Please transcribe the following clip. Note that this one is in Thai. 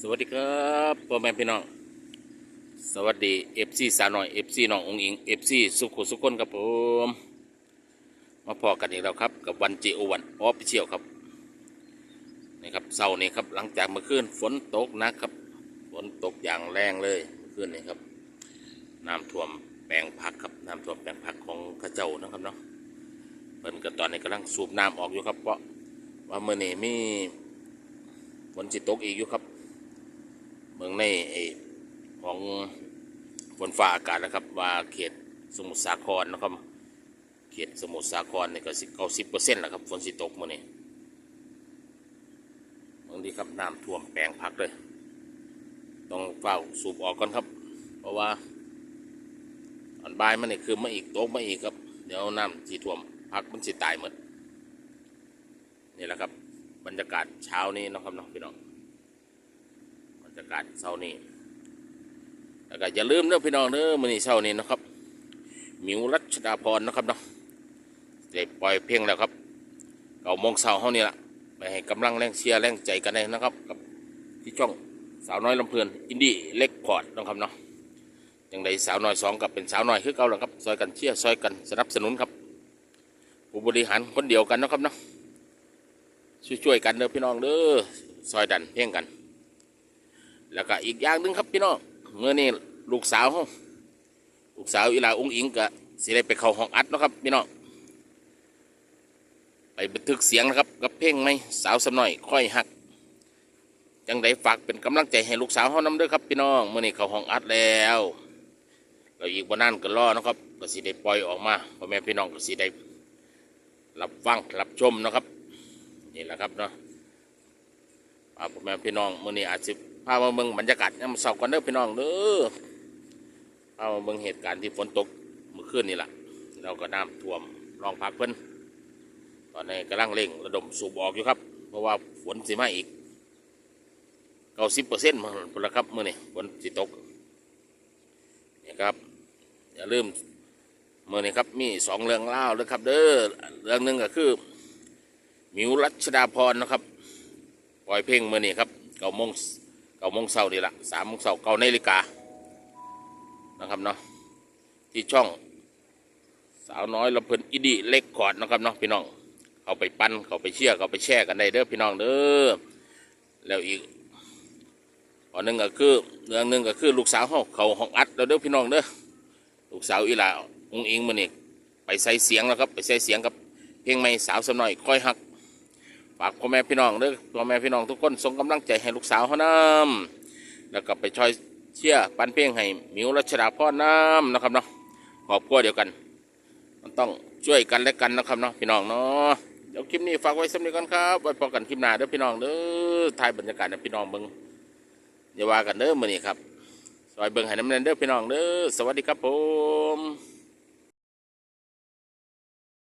สวัสดีครับพ่อแม่พี่น้อง สวัสดีเอฟซีสาวน้อยเอฟซีน้ององอิงเอฟซีสุขุสุขคนครับผม มาพอกันอีกแล้วครับกับวันจีโอวันออฟฟิเชียลครับนี่ครับเสาร์นี้ครับหลังจากเมื่อคืนฝนตกนะครับ ฝนตกอย่างแรงเลยเมื่อคืนนี้ครับน้ำท่วมแปลงผักครับน้ำท่วมแปลงผักของข้าเจ้านะครับเนาะเพิ่นก็ตอนนี้กำลังสูบน้ำออกอยู่ครับเพราะว่าเมื่อนี้มีฝนจิตกอีกอยู่ครับ ในไอ้ของฝนฟ้าอากาศนะครับว่าเขตสมุทรสาครนะครับ เขตสมุทรสาครนี่ก็สิเก้าสิบเปอร์เซ็นต์แล้วครับฝนสิตกมื่อนี้บางทีครับน้ำท่วมแปลงพักเลย ต้องเฝ้าสูบออกก่อนครับ เพราะว่าอันบายมันนี่คือมาอีกตกมาอีกครับ เดี๋ยวน้ำสีท่วมพักมันสิตายหมดนี่แหละครับ บรรยากาศเช้านี้นะครับเนาะพี่น้อง รยากาศเช้านี้แล้วก็อย่าลืมเด้อพี่น้องเด้อมื้อนี้เช้านี้นะครับมิวรัชดาพรนะครับเนาะได้ปล่อยเพลงแล้วครับเก่าโมงเช้าเฮานี่ล่ะไปให้กำลังแรงเชียร์แรงใจกันได้นะครับกับที่ช่องสาวน้อยลำเพลินอินดี้เล็กพอร์ตนะครับเนาะจังใดสาวน้อยสองกับเป็นสาวน้อยคือเก่าแล้วครับซอยกันเชียร์ซอยกันสนับสนุนครับผู้บริหารคนเดียวกันนะครับเนาะช่วยๆกันเด้อพี่น้องเด้อซอยดันเพลงกัน แล้วก็อีกอย่างหนึ่งครับพี่น้องเมื่อนี้ลูกสาวเราลูกสาวอีลาองอิงก็สิได้ไปเข้าห้องอัดนะครับพี่น้องไปบันทึกเสียงนะครับกับเพลงไหมสาวสำน่อยค่อยหักจังได้ฝากเป็นกำลังใจให้ลูกสาวเฮานำเด้อครับพี่น้องเมื่อนี้เข้าห้องอัดแล้วก็อีกวันนั้นก็รอนะครับก็สิได้ปล่อยออกมาพ่อแม่พี่น้องก็สิได้รับฟังรับชมนะครับนี่แหละครับเนาะพ่อแม่พี่น้องเมื้อนี้อาจจะ พามาเบิ่งบรรยากาศยามเช้าก่อนเด้อพี่น้องเด้อพามาเบิ่งเหตุการณ์ที่ฝนตกเมื่อคืนนี่แหละเราก็น้ำท่วมรองพักเพิ่นตอนนี้กำลังเร่งระดมสูบออกอยู่ครับ เพราะว่าฝนสิมาอีกเก้าสิบเปอร์เซ็นต์มาพุ่นลครับเมื้อนี้ฝนสิตกนี่ครับอย่าลืมเมื้อนี้ครับมีสองเรื่องเล่าเลยครับ เด้อเรื่องหนึ่งก็คือมิวรัชดาพรนะครับ ปล่อยเพลงเมื่อนี้ครับเก้าโมงาโมงเช้านี่ละสามโมงเช้าเก้านาฬิกานะครับเนาะที่ช่องสาวน้อยลำเพลินอิดีเล็กกอดนะครับเนาะพี่น้องเขาไปปั้นเขาไปเชี่ยเขาไปแช่กันได้เด้อพี่น้องเด้อแล้วอีกอันหนึ่งก็คือเรื่องหนึ่งก็คือลูกสาวเขาเขาห้องอัดแล้วเด้อพี่น้องเด้อลูกสาวอีหลาองอิงมื่อนี้ไปใส่เสียงแล้วครับไปใส่เสียงกับเพลงใหม่สาวสำน้อยค่อยหักากพ่อแม่พี่น้องเด้อพ่อแม่พี่น้องทุกคนส่งกำลังใจให้ลูกสาวเขานำแล้วก็ไปช่วยเชียร์ปันเพลงให้หมิวรัชดาพ่อน้ำนะครับเนาะครอบครัวเดียวกัน มันต้องช่วยกันและกันนะครับเนาะพี่น้องเนาะเดี๋ยวคลิปนี้ฝากไว้สำหรับกันครับไว้พอกันคลิปหน้าเด้อพี่น้องเด้อถ่ายบรรยากาศให้พี่น้องเบิ่งอย่าว่ากันเด้อมื้อนี้ครับซอยเบิ่งให้น้ำเนนเด้อพี่น้องเด้อสวัสดีครับผม